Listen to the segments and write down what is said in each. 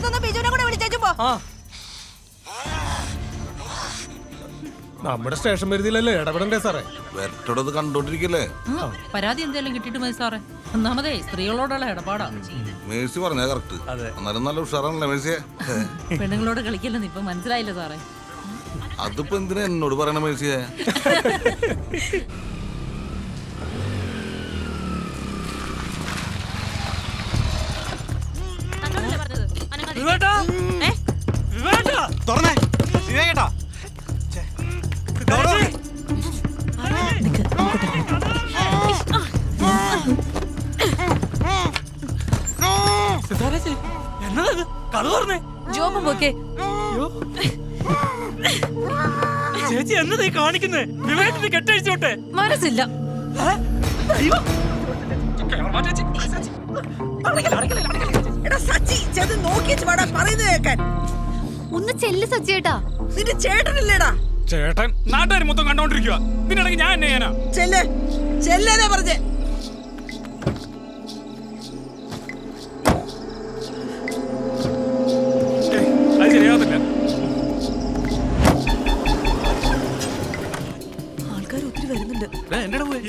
അപ്പുറത്തൊന്ന് ബിജുവിനെ കൂടെ വിളിച്ചേച്ചു പോ. ആ. നമ്മുടെ സ്റ്റേഷൻ പരിധിയിലല്ലേ ഇടപെടണ്ടേ സാറേ? വെറ്റോടത് കണ്ടോണ്ടിരിക്കല്ലേ? പരാതി എന്തെങ്കിലും കിട്ടിയിട്ട് മതി സാറേ. ഒന്നാമതേ സ്ത്രീകളോടുള്ള ഇടപാടാ. മേഴ്സി പറഞ്ഞ കറക്റ്റ് അതെ. എന്നാലും നല്ല ഉഷാറാണല്ലേ മേഴ്സിയെ? പെണ്ണുങ്ങളോട് കളിക്കില്ലെന്ന് ഇപ്പൊ മനസ്സിലായില്ല സാറേ. അതിപ്പോ എന്തിനാ എന്നോട് പറയണ മേഴ്സിയെ? തുറന്നേ വിവേകേട്ടാ എന്നതാ കഥ ജോബും പോക്കേ ചേച്ചി എന്നതാ ഈ കാണിക്കുന്നേ വിവേകത്തിന് കെട്ടഴിച്ചോട്ടെ മനസ്സില്ല എടാ സച്ചി ചേട്ടൻ നോക്കിച്ച് വാടാ പറയുന്നത് കേൾക്കാൻ ഒന്ന് ചെല്ല് സച്ചിട്ടാ നിന്റെ ചേട്ടനില്ലേടാ. ചേട്ടൻ നാട്ടുകാർ മൊത്തം കണ്ടോണ്ടിരിക്കുക ഇതിനിടയ്ക്ക് ഞാൻ എന്നെ ചെയ്യാനാ ചെല്ല് ചെല്ലേ പറഞ്ഞേ. അത് ശരിയാകത്തില്ല ആൾക്കാർ ഒത്തിരി വരുന്നുണ്ട്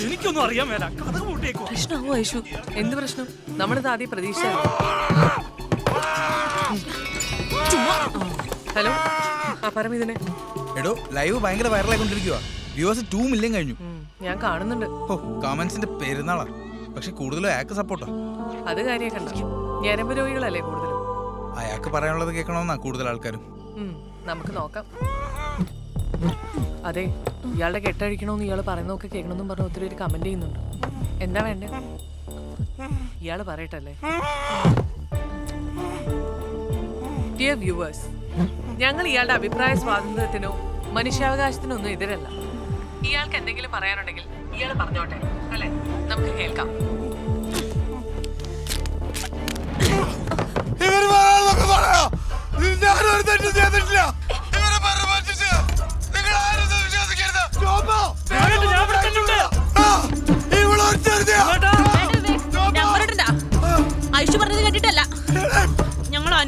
എനിക്കൊന്നും അറിയാൻ മേല. കഥ പ്രശ്നമാവോ ഐഷു എന്ത് പ്രശ്നം? നമ്മളിത് ആദ്യം പ്രതീക്ഷ. ഹലോ. ആ പരമിതിനെ എടോ ലൈവ് ഭയങ്കര വൈറലായിക്കൊണ്ടിരിക്കുക വ്യൂവേഴ്സ് ടൂ മില്യൺ കഴിഞ്ഞു. ഞാൻ കാണുന്നുണ്ട്. ഓ കമന്റ്സിന്റെ പെരുന്നാളാ. പക്ഷെ കൂടുതലും അയാൾക്ക് സപ്പോർട്ടാ അത് കാര്യം കണ്ടോ ഞരമ്പ് രോഗികളല്ലേ കൂടുതലും? അയാൾക്ക് പറയാനുള്ളത് കേൾക്കണമെന്നാ കൂടുതൽ ആൾക്കാരും. ഉം, നമുക്ക് നോക്കാം. അതെ ഇയാളുടെ കെട്ടഴിക്കണമെന്ന് ഇയാൾ പറയുന്നതൊക്കെ കേൾക്കണമെന്നും പറഞ്ഞ് ഒത്തിരി പേര് കമന്റ് ചെയ്യുന്നുണ്ട്. എന്താ വേണ്ട? ഇയാൾ പറയട്ടല്ലേ? ഡിയർ വ്യൂവേഴ്സ് ഞങ്ങൾ ഇയാളുടെ അഭിപ്രായ സ്വാതന്ത്ര്യത്തിനോ മനുഷ്യാവകാശത്തിനോ ഒന്നും എതിരല്ല. ഇയാൾക്ക് എന്തെങ്കിലും പറയാനുണ്ടെങ്കിൽ ഇയാൾ പറഞ്ഞോട്ടെ അല്ലെ? നമുക്ക് കേൾക്കാം. ഞാനൊരു തെറ്റും ചെയ്തിട്ടില്ല.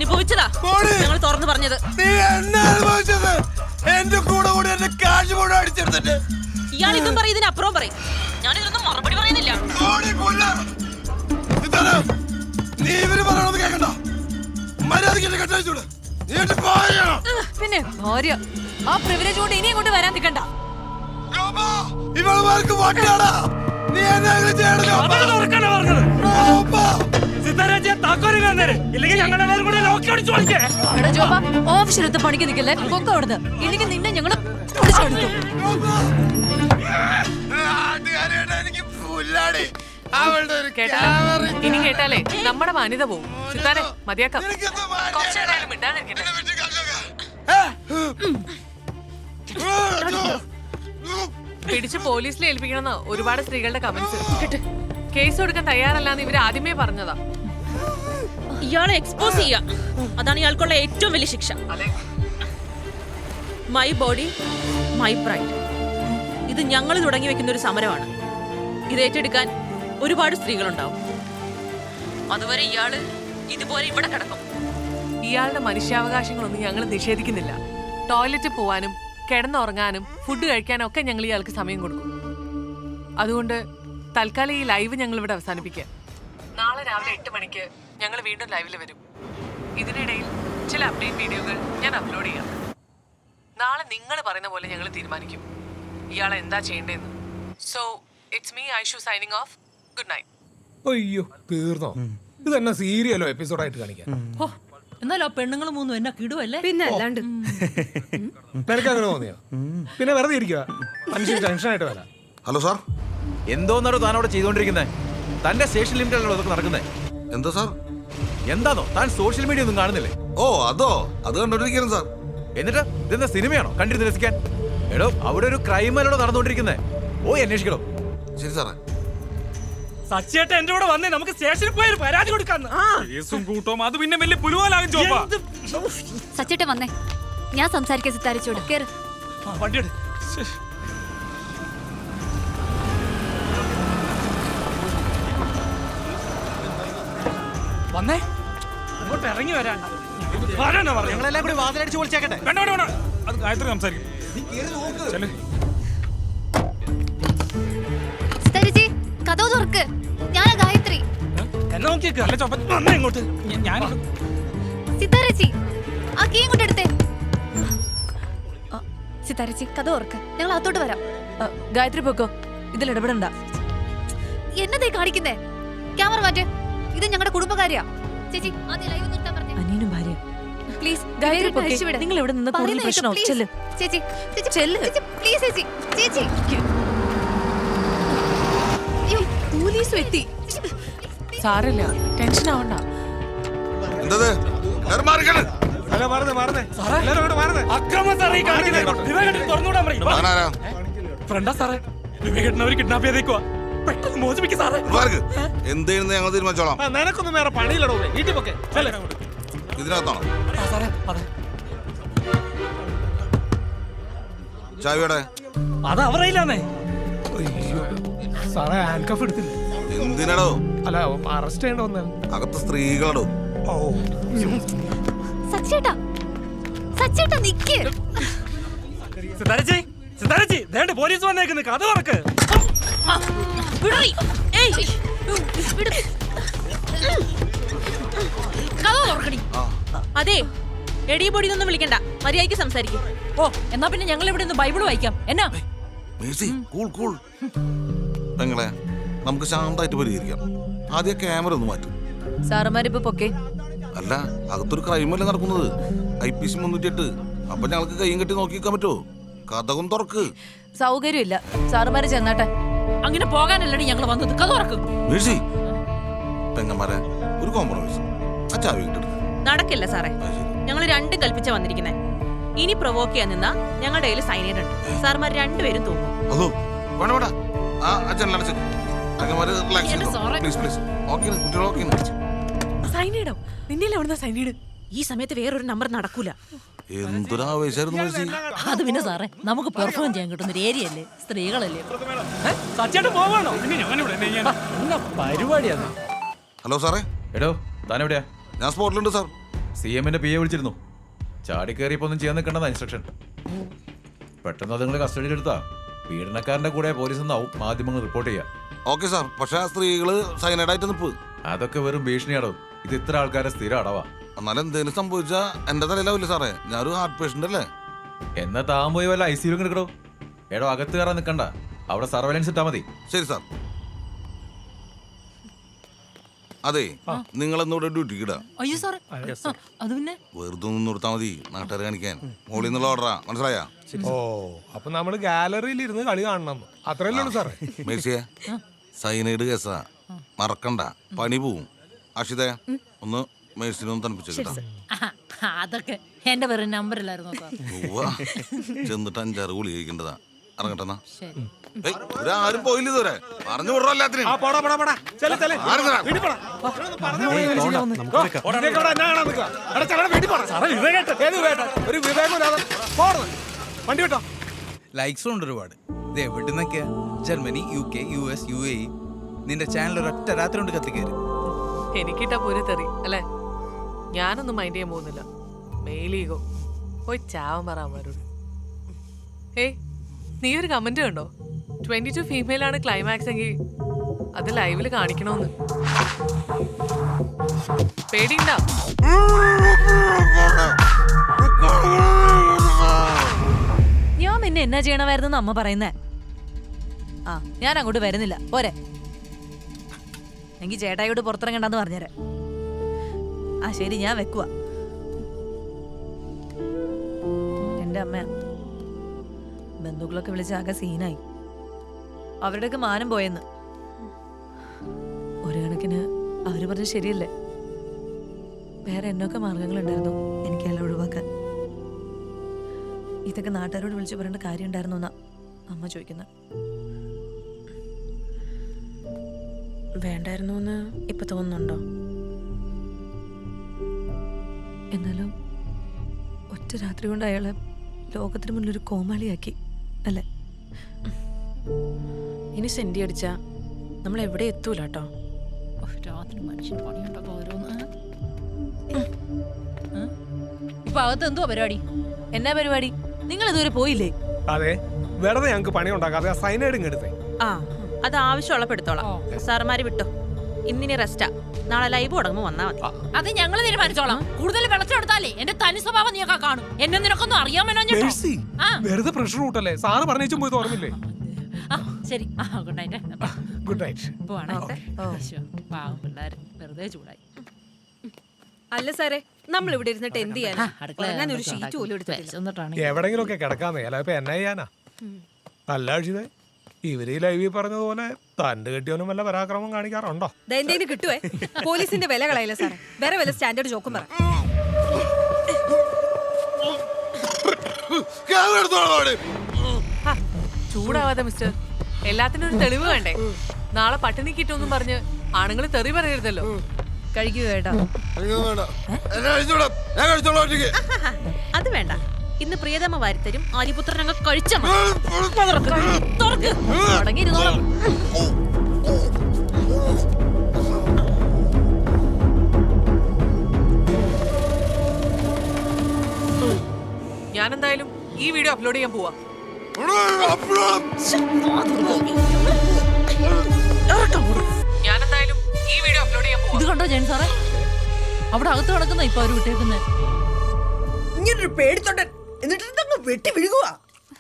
അനുഭവിച്ചതാ. ഞങ്ങൾ തുറന്നു പറഞ്ഞത്. നീ എന്നെ അനുഭവിച്ചത്? എന്റെ കൂടെ കൂടി എന്റെ കാശ് മുഴുവൻ അടിച്ചെടുത്തിട്ട്. ഇയാൾ ഇതും പറയും ഇതിനപ്പുറവും പറയും. ഞാൻ ഇതിനൊന്നും മറുപടി പറയുന്നില്ല. നീ ഇവർ പറയണത് കേക്കണ്ട. മര്യാദയ്ക്ക് കെട്ടഴിച്ചൂടെ? പിന്നെ ഭാര്യ ആ പ്രിവിലേജ് കൊണ്ട് ഇനി ഇങ്ങോട്ട് വരാൻ നിൽക്കണ്ട ഇവളുമാർക്ക് വട്ടാടാ. നീ എന്നെ അങ്ങനെ ഓഫീസിലെടുത്ത് പണിക്ക് നിൽക്കല്ലേ പൊക്ക അവിടുന്ന്. ഇല്ലെങ്കിൽ നിന്നെ ഞങ്ങൾ ഇനി കേട്ടാലേ നമ്മുടെ മാന്യത പോവും. സിത്താരെ മതിയാക്കാം. പിടിച്ച് പോലീസിൽ ഏൽപ്പിക്കണമെന്ന് ഒരുപാട് സ്ത്രീകളുടെ കമന്റ്സ് കേസ് കൊടുക്കാൻ തയ്യാറല്ലാന്ന് ഇവർ ആദ്യമേ പറഞ്ഞതാ. ഇയാളെ എക്സ്പോസ് ചെയ്യാം. അതാണ് ഇയാൾക്കുള്ള ഏറ്റവും വലിയ ശിക്ഷ. മൈ ബോഡി മൈ പ്രൈഡ് ഇത് ഞങ്ങൾ തുടങ്ങി വെക്കുന്ന ഒരു സമരമാണ്. ഇത് ഏറ്റെടുക്കാൻ ഒരുപാട് സ്ത്രീകളുണ്ടാവും. അതുവരെ ഇയാൾ ഇതുപോലെ ഇവിടെ കിടക്കും. ഇയാളുടെ മനുഷ്യാവകാശങ്ങളൊന്നും ഞങ്ങൾ നിഷേധിക്കുന്നില്ല. ടോയ്ലറ്റിൽ പോവാനും കിടന്നുറങ്ങാനും ഫുഡ് കഴിക്കാനും ഒക്കെ ഞങ്ങൾ ഇയാൾക്ക് സമയം കൊടുക്കും. അതുകൊണ്ട് തൽക്കാലം ഈ ലൈവ് ഞങ്ങൾ ഇവിടെ അവസാനിപ്പിക്കാം. നാളെ രാവിലെ എട്ട് മണിക്ക് ഞങ്ങൾ വീണ്ടും ലൈവിൽ വരും. ഇതിനിടയിൽ ചില അപ്ഡേറ്റ് വീഡിയോകൾ ഞാൻ അപ്ലോഡ് ചെയ്യാം. നാളെ നിങ്ങൾ പറയുന്ന പോലെ ഞങ്ങൾ തീരുമാനിക്കും. ഇയാളെ എന്താ ചെയ്യേണ്ടതെന്ന്. So it's me Aishu signing off good night അയ്യോ തീർന്നോ? ഇത് തന്നെ സീരിയലോ എപ്പിസോഡ് ആയിട്ട് കാണിക്കാം എന്നാലോ ആ പെണ്ണുങ്ങൾ മൂന്നും എന്നെ കിടുവല്ലേ? പിന്നെ അല്ലാണ്ട്. നിനക്ക് അങ്ങനെ തോന്നിയോ? പിന്നെ വെറുതെ ഇരിക്കുക മനുഷ്യൻ ടെൻഷനായിട്ട് വരാം. Hello sir. എന്തോന്നാണോ താൻ അവിടെ ചെയ്തോണ്ടിരിക്കുന്നത് തന്റെ സ്റ്റേഷൻ ലിമിറ്റ് ഇതൊക്കെ നടക്കുന്നത് എന്താ സാർ? എന്താണോ താൻ സോഷ്യൽ മീഡിയ ഒന്നും കാണുന്നില്ലേ? ഓ അതോ? അത് കണ്ടോണ്ടിരിക്കണം സാർ. എന്നിട്ട് ഇതെന്താ സിനിമയാണോ? കണ്ടിരുന്ന് രസിക്കാൻ? എടോ അവിടെ ഒരു ക്രൈം അല്ലോ നടന്നുകൊണ്ടിരിക്കുന്നത് ഓ അന്വേഷിക്കണോ? ശരി സാറേ. സച്ചേട്ട എന്റെ കൂടെ വന്നേ നമുക്ക് സ്റ്റേഷനിൽ പോയി ഒരു പരാതി കൊടുക്കാന്ന്. കേസും കൂട്ടവും അത് പിന്നെ വലിയ പുലുവാലാകും ചോപ്പാ സച്ചേട്ടൻ വന്നേ. ഞാൻ സംസാരിക്കാൻ സിത്താരിച്ചോട്. കേറ്. വണ്ടി വന്നേ. ഇങ്ങോട്ട് ഇറങ്ങി വരാണ്ട ആരാണ് പറഞ്ഞത്? ഞങ്ങളെല്ലാം കൂടി വാതിലടിച്ച് വിളിച്ചേക്കട്ടെ വേണ്ട വേണ്ട വേണ്ട. അത് ഗായത്രി സംസാരിക്കും. ചെല്ല്. സിതാരച്ചി കഥ തുറക്ക്. ഞാനാ ഗായത്രി. എന്നെ നോക്കിയേക്ക്. അല്ല ചൊപ്പ വന്നേ ഇങ്ങോട്ട്. ഞാൻ സിതാരച്ചി ആ കീ ഇങ്ങോട്ട് എടുത്തേ. സിതാരച്ചി കഥ തുറക്ക്. ഞങ്ങൾ അത്തോട്ട് വരാം. ഗായത്രി പൊക്കോ. ഇതിൽ ഇടപെടണ്ട. എന്നതേ കാണിക്കുന്നേ? ക്യാമറ മാറ്റ്. ഇത് ഞങ്ങളുടെ കുടുംബകാര്യാ. ചേച്ചി ആദ്യം ലൈവ് നിർത്താൻ പറഞ്ഞു. അനിയനും ഭാര്യ പ്ലീസ് ധൈര്യം അഴിച്ചുവിട് നിങ്ങൾ ഇവിടെ നിന്ന് കൂടുതൽ പ്രശ്നം ചെല്ല്. ചേച്ചി ചേച്ചി ചെല്ല്. പ്ലീസ് ചേച്ചി ചേച്ചി. അയ്യോ. പോലീസ് എത്തി സാരല്ല ടെൻഷൻ ആവണ്ട. എന്തത്? എല്ലാരും മാറിക്കണ്. അക്രമം സാറേ ഈ കാണിക്കുന്നത്. വിവേകേട്ടൻ തുറന്നുവിടാൻ പറയും. ഞാനാരാ ഫ്രണ്ടാ സാറേ. വിവേകേട്ടൻ അവർ കിഡ്നാപ്പ് ചെയ്തേക്കുവാ. പെട്ടെന്ന് മോചിപ്പിക്കും സാറേ. മാർക്ക് എന്തെയ്യുന്നത് ഞങ്ങൾ തീരുമാനിച്ചോളാം. നിനക്കൊന്നും വേറെ പണിയില്ലടോ. വീട്ടിൽ പൊക്കെ. ഇതിനകത്താണോ? സാറേ അതെ. ചാവിയുടെ അത് അവരയില്ലാന്നേ സാറേ ഹാൻഡ്കഫ് എടുത്തില്ല? എന്തിനടോ? അല്ല അറസ്റ്റ് ചെയ്യണ്ട വന്നാൽ അകത്ത് സ്ത്രീകളടോ? ഓ. സച്ചേട്ടാ സച്ചേട്ടാ നിക്ക്. സിതാരച്ചി സിതാരച്ചി ദേണ്ട് പോലീസ് വന്നേക്കുന്നു കഥ തുറക്ക്. അതെ എടി പൊടി ഒന്നും വിളിക്കണ്ട. മര്യാദയ്ക്ക് സംസാരിക്കും. ഓ എന്നാ പിന്നെ ഞങ്ങൾ ഇവിടെ നിന്ന് ബൈബിൾ വായിക്കാം. എന്നാ? Cool cool. പെങ്ങളെ നമുക്ക് ശാന്തമായിട്ട് പരിഹരിക്കാം. ആദ്യം ക്യാമറ ഒന്ന് മാറ്റും. സാറന്മാരിപ്പോ പൊക്കെ. അല്ല അകത്തൊരു ക്രൈമല്ലേ നടക്കുന്നത്. ഐ പി സി മുന്നൂറ്റി എട്ട് അപ്പൊ ഞങ്ങൾക്ക് കൈയും കെട്ടി നോക്കി നിൽക്കാൻ പറ്റുമോ കഥകം തുറക്ക്. സൗകര്യമില്ല. സാറുമാര് ചെന്നാട്ടെ. അങ്ങനെ പോകാനല്ലടി ഞങ്ങൾ വന്നത്. കഥ മേഴ്സി പെങ്ങന്മാരെ ഒരു കോംപ്രമൈസ് അച്ഛാ നടക്കില്ല സാറേ. ഞങ്ങൾ രണ്ടും കൽപ്പിച്ച വന്നിരിക്കുന്നേ. ഇനി പ്രൊവോക്ക് ചെയ്യാൻ നിന്നാ ഞങ്ങളുടെ കയ്യിൽ സൈനൈഡ് ഉണ്ട് സാർമാർ രണ്ടുപേരും തൂങ്ങും. അതോ വേണ്ട ആ അച്ഛൻ അടച്ചു. പെങ്ങന്മാര് റിലാക്സ്. പ്ലീസ് പ്ലീസ് ഓക്കെ കുട്ടികൾ ഓക്കെ നിന്നെ എവിടുന്ന സൈനീട് ഈ സമയത്ത് വേറൊരു നമ്പർ നടക്കൂല. എന്തൊരു ആവേശമായിരുന്നു മേഴ്സി അത് പിന്നെ സാറേ നമുക്ക് പെർഫോം ചെയ്യാൻ കിട്ടുന്ന ഒരു ഏരിയ അല്ലേ സ്ത്രീകളല്ലേ പരിപാടിയാണ് ഹലോ സാറേ. എടോ താൻ എവിടെയാ ഞാൻ സ്പോട്ടിലുണ്ട് സാർ. സി എമ്മിന്റെ പി എ വിളിച്ചിരുന്നു. ചാടി കയറിയപ്പോ ഒന്നും ചെയ്യാൻ നിൽക്കണ്ടെന്ന ഇൻസ്ട്രക്ഷൻ പെട്ടെന്ന് അത് നിങ്ങൾ കസ്റ്റഡിയിൽ എടുത്താ. പീഡനക്കാരന്റെ കൂടെ പോലീസ് എന്നാവും മാധ്യമങ്ങൾ റിപ്പോർട്ട് ചെയ്യാം. ഓക്കെ സാർ പക്ഷെ ആ സ്ത്രീകൾ സൈനഡായിട്ട് നിപ്പ്. അതൊക്കെ വെറും ഭീഷണിയാടോ? ഇത് ഇത്ര ആൾക്കാരെ സ്ഥിരം അടവാ. എന്നാലും എന്തെങ്കിലും സംഭവിച്ചാ എന്റെ തലയിലാവില്ല സാറേ. ഞാനൊരു ഹാർട്ട് പേഷ്യന്റ് അല്ലേ? എന്നാ താൻ പോയി വല്ല ഐ സിയിലും കിടക്കടോ. എടോ അകത്ത് കയറാൻ നിൽക്കണ്ട അവിടെ സർവൈലൻസ് ഇട്ടാ മതി. ശരി സാർ. അതെ നിങ്ങൾ എന്നോട് ഡ്യൂട്ടിക്ക് ഇടാ. അയ്യോ സാറേ. അത് പിന്നെ? വെറുതെ ഒന്ന് നിർത്താ മതി. നാട്ടുകാർ കാണിക്കാൻ. മോളിൽ നിന്നുള്ള ഓർഡറാ മനസ്സിലായാ? ഓ അപ്പൊ നമ്മൾ ഗാലറിയിൽ ഇരുന്ന് കളി കാണണം. അത്രയല്ലേ ഉള്ളൂ സാറേ. മേഴ്സിയെ സൈനൈഡ് കേസാ മറക്കണ്ട. പണി പോവും. അക്ഷിതേ ഒന്ന് തണുപ്പിച്ചു കിട്ടാം. അതൊക്കെ എന്റെ പേര് നമ്പറിലായിരുന്നു സാർ ഉവ്വ. ചെന്നിട്ട് അഞ്ചാറ് ഗുളി കഴിക്കേണ്ടതാ. ഇറങ്ങട്ടെന്നാ ശരി. ഏയ്, ഇവരാരും പോയില്ല ഇതുവരെ. പറഞ്ഞു വിടറോ എല്ലാത്തിനും? ആ പോടാ പോടാ പോടാ. ചെല ചെല ആരും തരാം. വീട്ടിൽ പോടാ. ഇതൊക്കെ ഇവിടെ എന്നാ കാണാൻ നിൽക്കുക? എടാ, ചെല്ലടാ, വീട്ടിൽ പോടാ. ഏത് വിവേകേട്ടൻ? ഒരു വിവേകം ഇല്ലാതെ. പോടുന്നു. വണ്ടി വിട്ടോ? ലൈക്സും ഉണ്ട് ഒരുപാട്. ഇത് Germany U K U S U A നിന്റെ ചാനൽ ഒരൊറ്റ രാത്രി കൊണ്ട് കത്തിക്കയറി എനിക്കിട്ട പൂരത്തെറി തെറി അല്ലേ? ഞാനൊന്നും മൈൻഡ് ചെയ്യാൻ പോകുന്നില്ല. മെയിലീഗോ പോയി ചാവൻ പറ വരും ഏയ് നീ ഒരു കമന്റ് കണ്ടോ? ട്വന്റി ടു ഫീമെയിൽ ആണ് ക്ലൈമാക്സ് എങ്കിൽ അത് ലൈവിൽ കാണിക്കണമെന്ന് പേടിയുണ്ടാ? ഞാൻ പിന്നെ എന്നാ ചെയ്യണമായിരുന്നു അമ്മ പറയുന്നേ? ആ ഞാൻ അങ്ങോട്ട് വരുന്നില്ല. പോരെ. എങ്കിൽ ചേട്ടായിയോട് പുറത്തിറങ്ങണ്ടെന്ന് പറഞ്ഞുതരാം ആ ശരി ഞാൻ വെക്കുക എന്റെ അമ്മ ബന്ധുക്കളൊക്കെ വിളിച്ച ആകെ സീനായി. അവരുടെയൊക്കെ മാനം പോയെന്ന്. ഒരു കണക്കിന് അവർ പറഞ്ഞ ശരിയല്ലേ? വേറെ എന്നൊക്കെ മാർഗങ്ങളുണ്ടായിരുന്നു എനിക്കെല്ലാം ഒഴിവാക്കാൻ. ഇതൊക്കെ നാട്ടുകാരോട് വിളിച്ചു പറയേണ്ട കാര്യം ഉണ്ടായിരുന്നു എന്നാ അമ്മ ചോദിക്കുന്നത് വേണ്ടായിരുന്നു എന്ന് ഇപ്പൊ തോന്നുന്നുണ്ടോ? എന്നാലും ഒറ്റ രാത്രി കൊണ്ട് അയാളെ ലോകത്തിന് മുന്നിൽ ഒരു കോമാളിയാക്കി അല്ലേ? ഇനി സെന്റി അടിച്ചാ നമ്മൾ എവിടെ എത്തൂല കേട്ടോ രാത്രി മനുഷ്യൻ പണിയുണ്ടോ ഓരോന്ന്? ഇപ്പൊ അകത്ത് എന്തുവാ പരിപാടി? എന്നാ പരിപാടി? നിങ്ങൾ ഇതുവരെ പോയില്ലേ? അതെ വെറുതെ ഞങ്ങൾക്ക് പണി ഉണ്ടാക്കാതെ ആ സൈനൈഡ് എടുത്തേ. ആ അത് ആവശ്യമുള്ളപ്പോ എടുത്തോളാം. സാറുമാര് വിട്ടോ? ഇന്നിനി റെസ്റ്റാ നാളെ ലൈവ് തുടങ്ങുമ്പോ വന്നാ മതി. അത് ഞങ്ങൾ തീരുമാനിച്ചോളാം. കൂടുതൽ വെളച്ചം എടുത്താലേ എന്റെ തനി സ്വഭാവം നീയൊക്കെ കാണും. എന്നെ നിനക്കൊന്നും മേഴ്സി ആ. വെറുതെ പ്രഷർ കൂട്ടല്ലേ? സാറ് പറഞ്ഞേച്ചും പോയി ഓർമ്മില്ലേ ശരി. ആ ഗുഡ് നൈറ്റ് ഗുഡ് നൈറ്റ് പോവാണേ. ഈശോ, പാവം പിള്ളേര്. വെറുതെ ചൂടായി. അല്ല സാറേ നമ്മൾ ഇവിടെ ഇരുന്നിട്ട് എന്ത് ചെയ്യാൻ ഞാൻ ഉറങ്ങാൻ ഒരു ഷീറ്റ് പോലും എടുത്തിട്ടില്ല. വിശന്നിട്ടാണ് എവിടെങ്കിലും ഒക്കെ കിടക്കാന്നേ അല്ല ഇപ്പൊ എന്നാ ചെയ്യാനാ? അല്ല അക്ഷിതേ ഇവർ ഈ ലൈവിൽ പറഞ്ഞതുപോലെ തന്റെ കെട്ടിയവനും വല്ല പരാക്രമം കാണിക്കാറുണ്ടോ? ദേ എന്തേലും കിട്ടുവേ. പോലീസിന്റെ വില കളയില്ല സാറേ. വേറെ വില സ്റ്റാൻഡേർഡ് ജോക്കും പറ. ചൂടാവാതെ മിസ്റ്റർ. എല്ലാത്തിനും ഒരു തെളിവ് വേണ്ടേ? നാളെ പട്ടിണി കിട്ടുമെന്നും പറഞ്ഞ് ആണുങ്ങൾ തെറി പറയരുതല്ലോ. കഴിക്കുക കേട്ടോ വേണ്ട. എന്നെ കഴിച്ചോളാം. ഞാൻ അത് വേണ്ട. ഇന്ന് പ്രിയതമ വാരിത്തരും ആര്യപുത്രനങ്ങ് കഴിച്ച തുടങ്ങിയിരുന്നോളാം. ഞാൻ എന്തായാലും ഈ വീഡിയോ അപ്ലോഡ് ചെയ്യാൻ പോവാ. ഞാനെന്തായാലും ഈ വീഡിയോ അപ്ലോഡ് ചെയ്യാൻ പോവാ. ഇത് കണ്ടോ ജയൻ സാറേ? അവിടെ അകത്ത് കിടക്കുന്ന ഇപ്പൊ അവർ വിട്ടേക്കുന്നത് ഇങ്ങനൊരു പേടിത്തൊണ്ടൻ. എന്നിട്ട് ഇതങ്ങ് വെട്ടി വിഴുകുക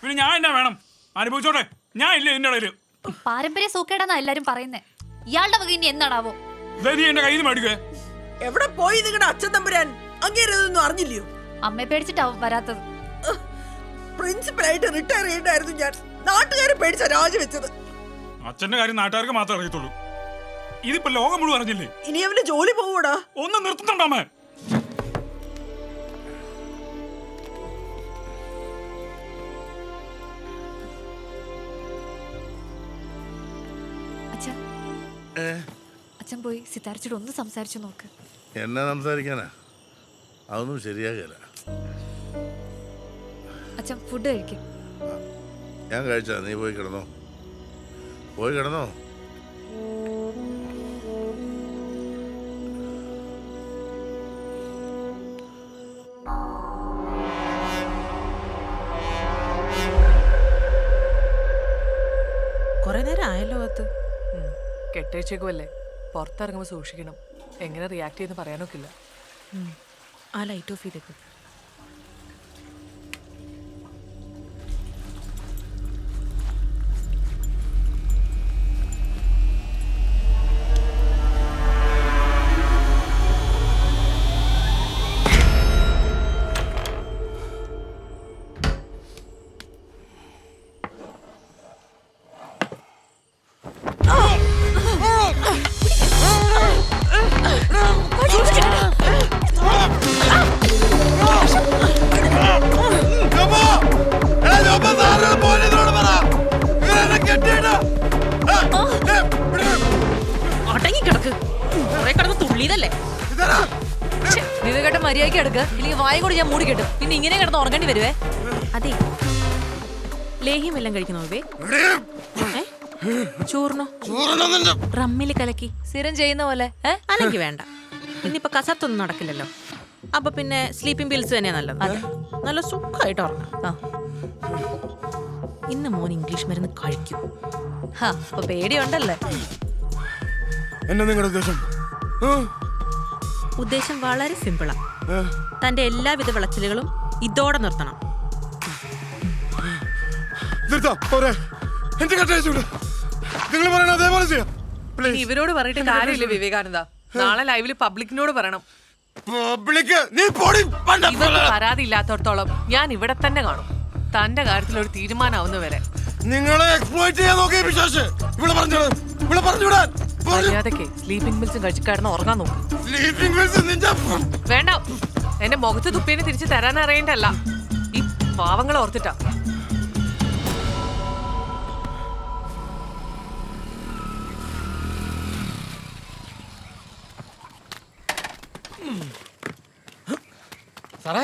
പിന്നെ ഞാൻ എന്നാ വേണം? അനുഭവിച്ചോട്ടെ. ഞാൻ ഇല്ല ഇതിന്റെ ഇടയിൽ. പാരമ്പര്യ സൂക്കേടാന്നാ എല്ലാരും പറയുന്നേ. ഇയാളുടെ വക ഇനി എന്നാടാവോ ദേ നീ എന്റെ കയ്യിൽ നിന്ന് മേടിക്കേ. എവിടെ പോയി നിങ്ങളുടെ അച്ഛൻ തമ്പുരാൻ? അങ്ങേരതൊന്നും അറിഞ്ഞില്ലയോ? അമ്മയെ പേടിച്ചിട്ടാവും വരാത്തത്. പ്രിൻസിപ്പലായിട്ട് റിട്ടയർ ചെയ്യണ്ടായിരുന്നു ഞാൻ. നാട്ടുകാരെ പേടിച്ച രാജിവെച്ചത് അച്ഛന്റെ കാര്യം നാട്ടുകാർക്ക് മാത്രമേ അറിയത്തുള്ളൂ. ഇതിപ്പോ ലോകം മുഴുവൻ അറിഞ്ഞില്ലേ? ഇനി അവന് ജോലി പോവൂടാ. ഒന്ന് നിർത്തുന്നുണ്ടോ അമ്മ? അച്ഛൻ പോയി സിതാരിച്ചോട് ഒന്ന് സംസാരിച്ചു നോക്ക്. എന്നെ സംസാരിക്കാനാ? അതൊന്നും ശരിയാകില്ല അച്ഛൻ ഫുഡ് കഴിക്കും. ഞാൻ കഴിച്ചാ. നീ പോയി കിടന്നോ. പോയി കിടന്നോ? കൊറേ നേരം ആയല്ലോ അത് കെട്ടേച്ചേക്കുമല്ലേ പുറത്തിറങ്ങുമ്പോൾ സൂക്ഷിക്കണം. എങ്ങനെ റിയാക്ട് ചെയ്യുന്ന പറയാനൊക്കില്ല. ആ ലൈറ്റ് ഓഫ് ചെയ്തേക്കും. കിടക്ക് കുറെ കിടന്ന് തുള്ളിയതല്ലേ? ഇതാരാ? വിവേകേട്ടൻ മര്യാദയ്ക്ക് എടുക്ക. ഇല്ലെങ്കിൽ വായ കൂടി ഞാൻ മൂടി കിട്ടും. പിന്നെ ഇങ്ങനെ കിടന്ന് ഉറങ്ങേണ്ടി വരുവേ? അതെ. ലേഹ്യം എല്ലാം കഴിക്കണോ ഏ? ചോറിനോ? റമ്മിൽ കലക്കി. സ്ഥിരം ചെയ്യുന്ന പോലെ അല്ലെങ്കിൽ വേണ്ട. ഇന്നിപ്പോ കസർത്തൊന്നും നടക്കില്ലല്ലോ. അപ്പൊ പിന്നെ സ്ലീപ്പിംഗ് പിൽസ് തന്നെയാ നല്ലത്. നല്ല സുഖമായിട്ട് ഉറങ്ങാം. ആ. ഇന്ന് മോൻ ഇംഗ്ലീഷ് മരുന്ന് കഴിക്കും. ഹാ അപ്പൊ പേടിയുണ്ടല്ലേ? എന്നെ നിങ്ങളുടെ ഉദ്ദേശം? ഉദ്ദേശം വളരെ സിമ്പിളാ. തന്റെ എല്ലാവിധ വിളച്ചിലുകളും ഇതോടെ നിർത്തണം. നിങ്ങൾ പറയണ അതേപോലെ ചെയ്യാം. ഇവരോട് പറഞ്ഞിട്ട് കാര്യമില്ല വിവേകാനന്ദ. നാളെ ലൈവിൽ പബ്ലിക്കിനോട് പറയണം. പബ്ലിക് നീ പൊടി പരാതി ഇല്ലാത്തടത്തോളം ഞാൻ ഇവിടെ തന്നെ കാണും. തന്റെ കാര്യത്തിൽ ഒരു തീരുമാനമാവുന്ന വരെ നിങ്ങളെ എക്സ്പ്ലോയിറ്റ് ചെയ്യാൻ നോക്കിയ വിശ്വാസ് ഇവിടെ പറഞ്ഞു ഇവിടെ പറഞ്ഞുവിടാൻ. മര്യാദയ്ക്ക് സ്ലീപ്പിംഗ് മിൽസും കഴിച്ച് കിടന്ന് ഉറങ്ങാൻ നോക്കും. സ്ലീപ്പിംഗ് പിൽസ് നിന്റെ വേണ്ട. എന്റെ മുഖത്ത് തുപ്പേനെ തിരിച്ചു തരാൻ അറിയണ്ടല്ല ഈ പാവങ്ങളെ ഓർത്തിട്ടാ. സാറേ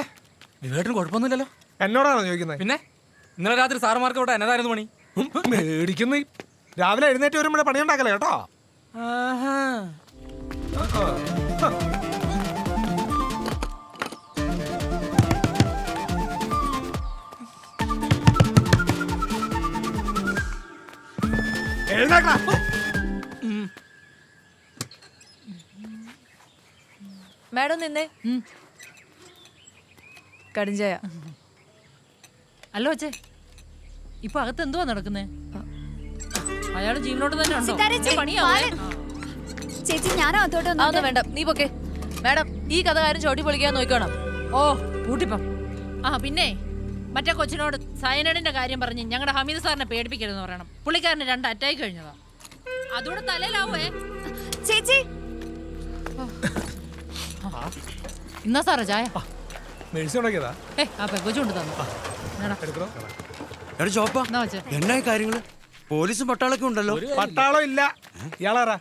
വിവേട്ടിന് കുഴപ്പമൊന്നുമില്ലല്ലോ. എന്നോടാണോ ചോദിക്കുന്നത് പിന്നെ? ഇന്നലെ രാത്രി സാറുമാർക്ക് ഇവിടെ എന്നതായിരുന്നു പണി? മേടിക്കുന്നു. രാവിലെ എഴുന്നേറ്റ് വരുമ്പോഴേ പണിയുണ്ടാക്കല്ലേ കേട്ടോ? മാഡം നിന്നെ. കടുംചായ. അല്ലോ അച്ഛേ ഇപ്പൊ അകത്ത് എന്തുവാ നടക്കുന്നേ? അയാൾ ജീവനോട് തന്നെ ഉണ്ടോ? സിതാര എന്റെ ചേച്ചി, പണിയാവേ. മാറ്. ചേച്ചി ഞാനോ അതോട്ട് അതൊന്നും വേണ്ട. നീ പൊക്കെ. മാഡം ഈ കഥ കാര്യം ചോട്ടി പൊളിക്കാൻ നോക്കണം. ഓ കൂട്ടിപ്പം ആ പിന്നെ മറ്റേ കൊച്ചിനോട് സയനഡിന്റെ കാര്യം പറഞ്ഞ് ഞങ്ങളുടെ ഹമീദ് സാറിനെ പേടിപ്പിക്കരുതെന്ന് പറയണം. പുള്ളിക്കാരന് രണ്ട് അറ്റാക്ക് കഴിഞ്ഞതാ. അതുകൂടെ തലയിലാവേ. ചേച്ചി. ഇന്നാ സാറേ ചായ? ഉണ്ടാക്കിയതാ. ഏ ആ പെക്കൊച്ചു കൊണ്ട് തന്നു എടാ, എടുക്കണോ എടാ ചോപ്പ. എന്നാ വെച്ചേ? എന്നായി കാര്യങ്ങൾ? പോലീസും പട്ടാളൊക്കെ ഉണ്ടല്ലോ. പട്ടാളം ഇല്ല ഇയാളാരാ?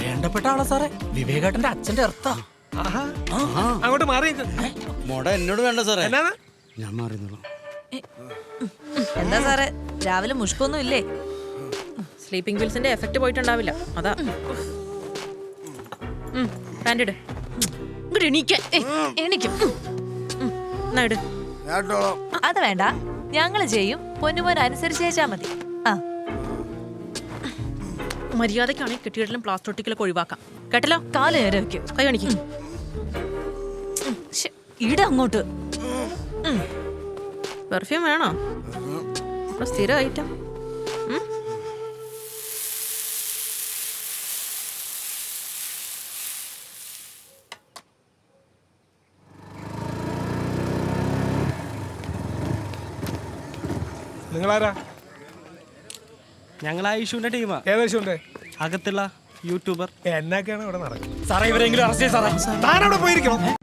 വേണ്ടപ്പെട്ട ആളാ സാറേ. വിവേകേട്ടന്റെ അച്ഛന്റെ അർത്ഥ. അങ്ങോട്ട് മാറി മോട എന്നോട് വേണ്ട സാറേ. എന്നാണ് ഞാൻ മാറി എന്താ സാറേ? രാവിലെ മുഷ്കൊന്നും ഇല്ലേ? സ്ലീപ്പിംഗ് പിൽസിന്റെ എഫക്റ്റ് പോയിട്ടുണ്ടാവില്ല. അതാ. പാന്റ് ഇട്. ഇങ്ങോട്ട് എണീക്കാൻ എണീക്കും. എന്നാ ഇട്. കേട്ടോളാം അത് വേണ്ട. ഞങ്ങൾ ചെയ്യും. പൊന്നുമോൻ അനുസരിച്ച് ചേച്ചാ മതി. ആ. മര്യാദക്കാണെങ്കിൽ കെട്ടിയിടലും പ്ലാസ്റ്റോട്ടിക്കലൊക്കെ ഒഴിവാക്കാം. കേട്ടല്ലോ? കാൽ നേരെ വെക്കും. കൈ കാണിക്കും. ഇട അങ്ങോട്ട്. പെർഫ്യൂം വേണോ? സ്ഥിരം ഐറ്റം. നിങ്ങളാരാ? ഞങ്ങൾ ഐഷുവിന്റെ ടീമാ. ഏതാ ഏകദേശം അകത്തുള്ള യൂട്യൂബർ. എന്നൊക്കെയാണ് ഇവിടെ നടക്കുന്നത്? സാറേ ഇവരെങ്കിലും അറസ്റ്റ് ചെയ്ത് സാറേ. താനവിടെ പോയിരിക്കണം?